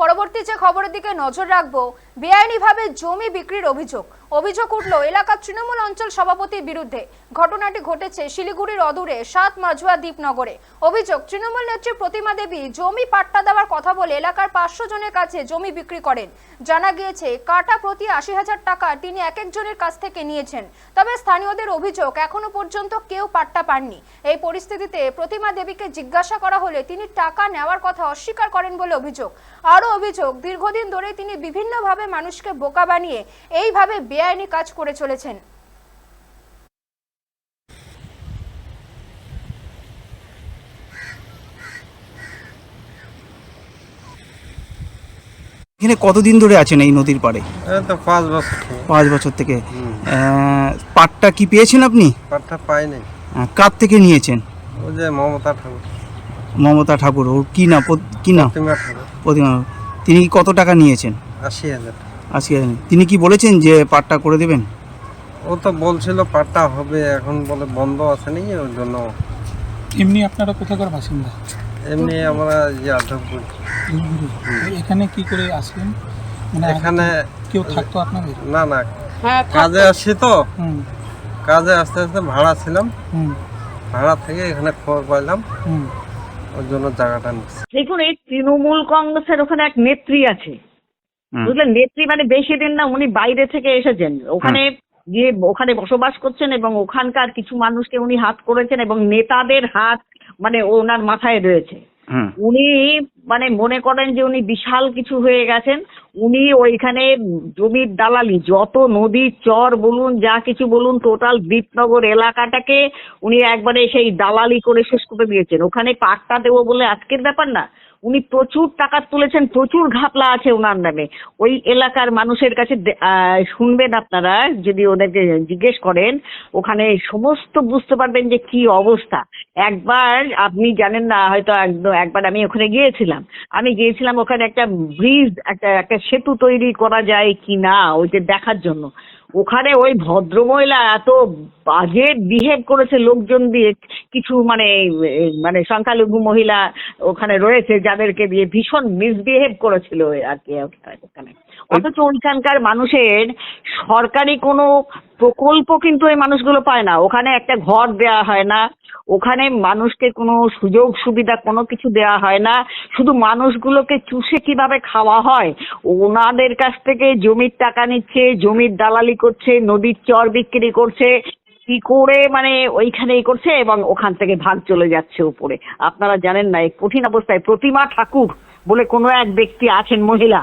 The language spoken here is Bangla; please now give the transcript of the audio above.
পরবর্তী যে খবরের দিকে নজর রাখব বেআইনিভাবে জমি বিক্রির অভিযোগ। অভিযোগ উঠল, এলাকার তৃণমূল অঞ্চল সভাপতির বিরুদ্ধে। ঘটনাটি ঘটেছে শিলিগুড়ির অদূরে সাত মাঝুয়া দ্বীপনগরে। অভিযোগ, তৃণমূল নেত্রী প্রতিমা দেবী জমি পাট্টা দেওয়ার কথা বলে এলাকার পাঁচশো জনের কাছে জমি বিক্রি করেন। জানা গিয়েছে, কাটা প্রতি আশি হাজার টাকা তিনি এক একজনের কাছ থেকে নিয়েছেন। তবে স্থানীয়দের অভিযোগ, এখনও পর্যন্ত কেউ পাট্টা পাননি। এই পরিস্থিতিতে প্রতিমা দেবীকে জিজ্ঞাসা করা হলে তিনি টাকা নেওয়ার কথা অস্বীকার করেন বলে অভিযোগ। আরও অভিযোগ, দীর্ঘদিন ধরে তিনি বিভিন্নভাবে মানুষকে বোকা বানিয়ে এইভাবে বেআইনি কাজ করে চলেছেন। এখানে কতদিন ধরে আছেন এই নদীর পাড়ে? তো পাঁচ বছর থেকে। পাঁচ বছর থেকে। আহ, পাটটা কি পেয়েছেন আপনি? পাটটা পাইনি। আহ, কার থেকে নিয়েছেন? ওই যে মমতা ঠাকুর। মমতা ঠাকুর। ওর কি না কি না? প্রতিমা। তিনি কত টাকা নিয়েছেন? আশি হাজার। আজকে তিনি কি বলেছেন যে পাটটা করে দেবেন? ও তো বলছিল পাটটা হবে এখন বলে বন্ধ আছে নাকি ওর জন্য। এমনি আপনারা কোথাকার বাসিন্দা? এমনি আমরা যাদবপুর। এখানে কি করে আসলেন? মানে এখানে কেউ থাকতো আপনাদের? না না। কাজে আসছি তো। কাজে আস্তে আস্তে ভাড়া ছিলাম। হুম। ভাড়া থেকে এখানে খবর পাইলাম। হুম। ওর জন্য জায়গাটা নিচ্ছি। দেখুন এই তৃণমূল কংগ্রেসের ওখানে এক নেত্রী আছে। বুঝলেন? নেত্রী মানে বেশি দিন না উনি বাইরে থেকে এসেছেন। ওখানে গিয়ে ওখানে বসবাস করছেন এবং ওখানকার কিছু মানুষকে উনি হাত করেছেন এবং নেতাদের হাত মানে ওনার মাথায় রয়েছে। উনি মানে মনে করেন যে উনি বিশাল কিছু হয়ে গেছেন। উনি ওইখানে জমির দালালি যত নদী চর বলুন যা কিছু বলুন টোটাল দ্বীপনগর এলাকাটাকে উনি একবারে সেই দালালি করে শেষ করে দিয়েছেন। ওখানে পাট্টা দেবো বলে আজকের ব্যাপার না। উনি প্রচুর টাকা তুলেছেন, প্রচুর ঘাপলা আছে ওনার নামে। ওই এলাকার মানুষের কাছে শুনবেন আপনারা, যদি ওদেরকে জিজ্ঞেস করেন, ওখানে সমস্ত বুঝতে পারবেন যে কি অবস্থা। একবার আপনি জানেন না, হয়তো একদম একবার আমি ওখানে গিয়েছিলাম। আমি গিয়েছিলাম, ওখানে একটা ব্রিজ, একটা একটা সেতু তৈরি করা যায় কি না ওইটা দেখার জন্য। ওখানে ওই ভদ্রমহিলা এত বাজে বিহেভ করেছে লোকজন দিয়ে, কিছু মানে মানে সংখ্যালঘু মহিলা ওখানে রয়েছে যাদেরকে দিয়ে ভীষণ মিসবিহেভ করেছিল আর কি ওখানে। অথচ ওইখানকার মানুষের সরকারি কোনো প্রকল্প কিন্তু এই মানুষগুলো পায় না। ওখানে একটা ঘর দেওয়া হয় না, ওখানে মানুষকে কোনো সুযোগ সুবিধা কোনো কিছু দেওয়া হয় না। শুধু মানুষগুলোকে চুষে কীভাবে খাওয়া হয়? ওনাদের কাছ থেকে জমির টাকা নিচ্ছে, জমির দালালি করছে, নদীর চর বিক্রি করছে, কি করে মানে ওইখানেই করছে এবং ওখান থেকে ভাগ চলে যাচ্ছে উপরে। আপনারা জানেন না, এই কঠিন অবস্থায় প্রতিমা ঠাকুর বলে কোনো এক ব্যক্তি আছেন মহিলা।